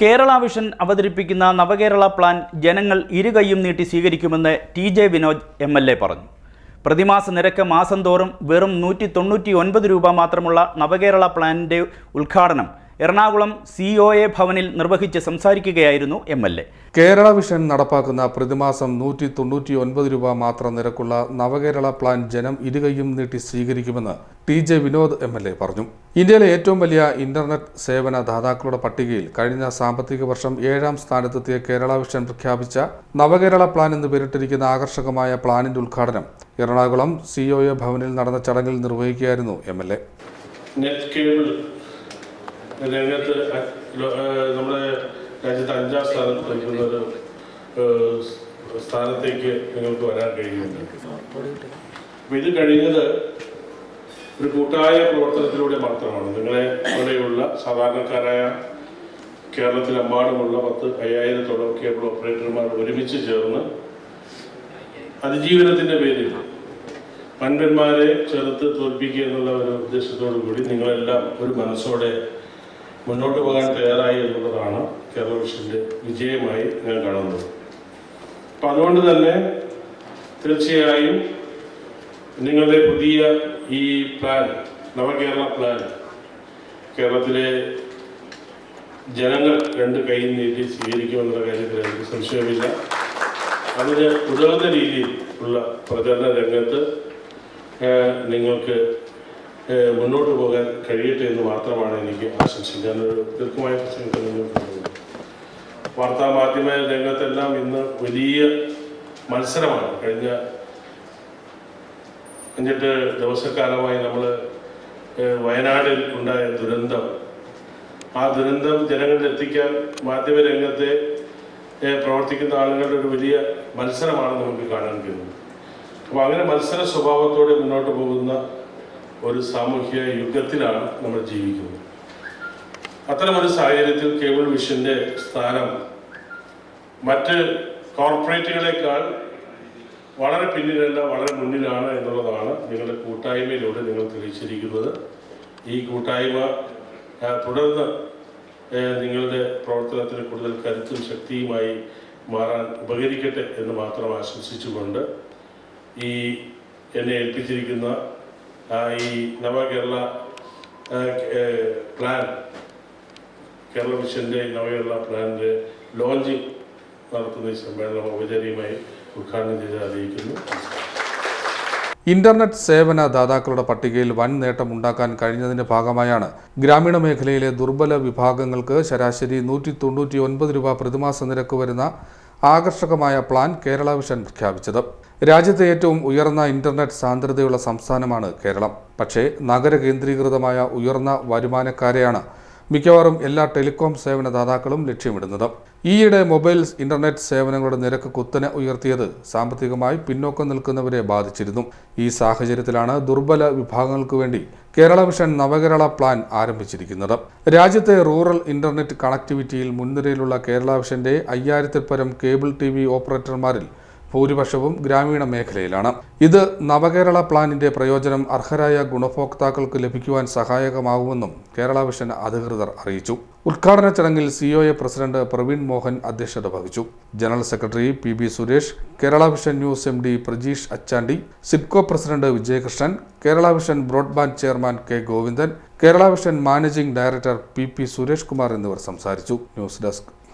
Kerala vision അവതരിപ്പിക്കുന്ന നവകേരള plan ജനങ്ങൾ ഇരുകൈയും നീട്ടി സ്വീകരിക്കുമെന്ന് T J Vinod M L A പറഞ്ഞു. പ്രതിമാസ നിരക്ക് മാസം തോറും വെറും നൂറ്റി തൊണ്ണൂറ്റി ഒൻപത് രൂപ മാത്രമുള്ള നവകേരള പ്ലാനിന്റെ ഉദ്ഘാടനം എറണാകുളം സി ഒ എ ഭവനിൽ നിർവഹിച്ച് സംസാരിക്കുകയായിരുന്നു M L A. Kerala vision നടപ്പാക്കുന്ന പ്രതിമാസം നൂറ്റി തൊണ്ണൂറ്റി ഒൻപത് രൂപ മാത്രം നിരക്കുള്ള നവകേരള പ്ലാൻ ജനം ഇരുകൈയും നീട്ടി സ്വീകരിക്കുമെന്ന് T J Vinod M L A പറഞ്ഞു. ഇന്ത്യയിലെ ഏറ്റവും വലിയ ഇന്റർനെറ്റ് സേവന ദാതാക്കളുടെ പട്ടികയിൽ കഴിഞ്ഞ സാമ്പത്തിക വർഷം ഏഴാം സ്ഥാനത്തെത്തിയ കേരള വിഷൻ പ്രഖ്യാപിച്ച നവകേരള പ്ലാൻ എന്ന് പേരിട്ടിരിക്കുന്ന ആകർഷകമായ പ്ലാനിന്റെ ഉദ്ഘാടനം എറണാകുളം സി ഒ എ ഭവനിൽ നടന്ന ചടങ്ങിൽ നിർവഹിക്കുകയായിരുന്നു M L A. Net cable രംഗത്ത് നമ്മുടെ രാജ്യത്ത് അഞ്ചാം സ്ഥാനത്ത് നിൽക്കുന്ന ഒരു സ്ഥാനത്തേക്ക് നിങ്ങൾക്ക് വരാൻ കഴിയുന്നുണ്ട്. അപ്പം ഇത് കഴിഞ്ഞത് ഒരു കൂട്ടായ പ്രവർത്തനത്തിലൂടെ മാത്രമാണ്. നിങ്ങളെ പോലെയുള്ള സാധാരണക്കാരായ കേരളത്തിലെമ്പാടുമുള്ള പത്ത് അയ്യായിരത്തോളം കേബിൾ ഓപ്പറേറ്റർമാർ ഒരുമിച്ച് ചേർന്ന് അതിജീവനത്തിന്റെ പേരിൽ പണ്ഡന്മാരെ ചെറുത്ത് തോൽപ്പിക്കുക എന്നുള്ള ഒരു ഉദ്ദേശത്തോടു കൂടി നിങ്ങളെല്ലാം ഒരു മനസ്സോടെ മുന്നോട്ട് പോകാൻ തയ്യാറായി എന്നുള്ളതാണ് കേരളവിഷന്റെ വിജയമായി ഞാൻ കാണുന്നത്. അപ്പം അതുകൊണ്ട് തന്നെ തീർച്ചയായും നിങ്ങളുടെ പുതിയ ഈ പ്ലാൻ നവകേരള പ്ലാൻ കേരളത്തിലെ ജനങ്ങൾ രണ്ട് കൈ നീട്ടി സ്വീകരിക്കുമെന്നുള്ള കാര്യത്തിൽ എനിക്ക് സംശയമില്ല. അതിന് ഉതകുന്ന രീതിയിൽ ഉള്ള പ്രചരണ രംഗത്ത് നിങ്ങൾക്ക് മുന്നോട്ട് പോകാൻ കഴിയട്ടെ എന്ന് മാത്രമാണ് എനിക്ക് ആശംസിക്കാൻ ദീർഘമായ പ്രസംഗത്തിൽ വാർത്താ മാധ്യമ രംഗത്തെല്ലാം ഇന്ന് വലിയ മത്സരമാണ്. കഴിഞ്ഞ അഞ്ചെട്ട് ദിവസക്കാലമായി നമ്മൾ വയനാടിൽ ഉണ്ടായ ദുരന്തം. ആ ദുരന്തം ജനങ്ങളിൽ എത്തിക്കാൻ മാധ്യമരംഗത്തെ പ്രവർത്തിക്കുന്ന ആളുകളുടെ ഒരു വലിയ മത്സരമാണ് നമുക്ക് കാണാൻ കഴിയുന്നത്. അപ്പോൾ അങ്ങനെ മത്സര സ്വഭാവത്തോടെ മുന്നോട്ട് പോകുന്ന ഒരു സാമൂഹ്യ യുഗത്തിലാണ് നമ്മൾ ജീവിക്കുന്നത്. അത്തരമൊരു സാഹചര്യത്തിൽ കേബിൾ വിഷന്റെ സ്ഥാനം മറ്റ് കോർപ്പറേറ്റുകളെക്കാൾ വളരെ പിന്നിലല്ല വളരെ മുന്നിലാണ് എന്നുള്ളതാണ് നിങ്ങളുടെ കൂട്ടായ്മയിലൂടെ നിങ്ങൾ തെളിയിച്ചിരിക്കുന്നത്. ഈ കൂട്ടായ്മ തുടർന്ന് നിങ്ങളുടെ പ്രവർത്തനത്തിന് കൂടുതൽ കരുത്തും ശക്തിയുമായി മാറാൻ ഉപകരിക്കട്ടെ എന്ന് മാത്രം ആശംസിച്ചുകൊണ്ട് ഈ എന്നെ ഏൽപ്പിച്ചിരിക്കുന്ന ഈ നവകേരള കേരള പ്ലാൻ കേരള മിഷന്റെ നവകേരള പ്ലാനിന്റെ ലോഞ്ചിങ് നടത്തുന്ന ഈ സമ്മേളനം ഔപചാരികമായി ഉദ്ഘാടനം ചെയ്ത് അറിയിക്കുന്നു. ഇന്റർനെറ്റ് സേവന ദാതാക്കളുടെ പട്ടികയിൽ വൻ നേട്ടം ഉണ്ടാക്കാൻ കഴിഞ്ഞതിന്റെ ഭാഗമായാണ് ഗ്രാമീണ മേഖലയിലെ ദുർബല വിഭാഗങ്ങൾക്ക് ശരാശരി നൂറ്റി തൊണ്ണൂറ്റി ഒൻപത് രൂപ പ്രതിമാസ നിരക്ക് വരുന്ന ആകർഷകമായ പ്ലാൻ കേരള വിഷൻ പ്രഖ്യാപിച്ചത്. രാജ്യത്തെ ഏറ്റവും ഉയർന്ന ഇന്റർനെറ്റ് സാന്ദ്രതയുള്ള സംസ്ഥാനമാണ് കേരളം. പക്ഷേ നഗര കേന്ദ്രീകൃതമായ ഉയർന്ന വരുമാനക്കാരെയാണ് മിക്കവാറും എല്ലാ ടെലികോം സേവന ദാതാക്കളും ലക്ഷ്യമിടുന്നത്. ഈയിടെ മൊബൈൽ ഇന്റർനെറ്റ് സേവനങ്ങളുടെ നിരക്ക് കുത്തനെ ഉയർത്തിയത് സാമ്പത്തികമായി പിന്നോക്കം നിൽക്കുന്നവരെ ബാധിച്ചിരുന്നു. ഈ സാഹചര്യത്തിലാണ് ദുർബല വിഭാഗങ്ങൾക്ക് വേണ്ടി കേരള മിഷൻ നവകേരള പ്ലാൻ ആരംഭിച്ചിരിക്കുന്നത്. രാജ്യത്തെ റൂറൽ ഇന്റർനെറ്റ് കണക്ടിവിറ്റിയിൽ മുൻനിരയിലുള്ള കേരള മിഷന്റെ അയ്യായിരത്തിൽ പരം കേബിൾ ടി വി ഓപ്പറേറ്റർമാരിൽ ഭൂരിപക്ഷവും ഗ്രാമീണ മേഖലയിലാണ്. ഇത് നവകേരള പ്ലാനിന്റെ പ്രയോജനം അർഹരായ ഗുണഭോക്താക്കൾക്ക് ലഭിക്കുവാൻ സഹായകമാകുമെന്നും കേരള വിഷൻ അധികൃതർ അറിയിച്ചു. ഉദ്ഘാടന ചടങ്ങിൽ സിഒഎ പ്രസിഡന്റ് പ്രവീൺ മോഹൻ അധ്യക്ഷത വഹിച്ചു. General secretary P B Suresh Kerala vision news M D Prajeesh Achandi SIDCO president Vijayakrishnan Kerala vision broadband chairman K Govindan Kerala vision managing director P P Suresh Kumar എന്നിവർ സംസാരിച്ചു. News desk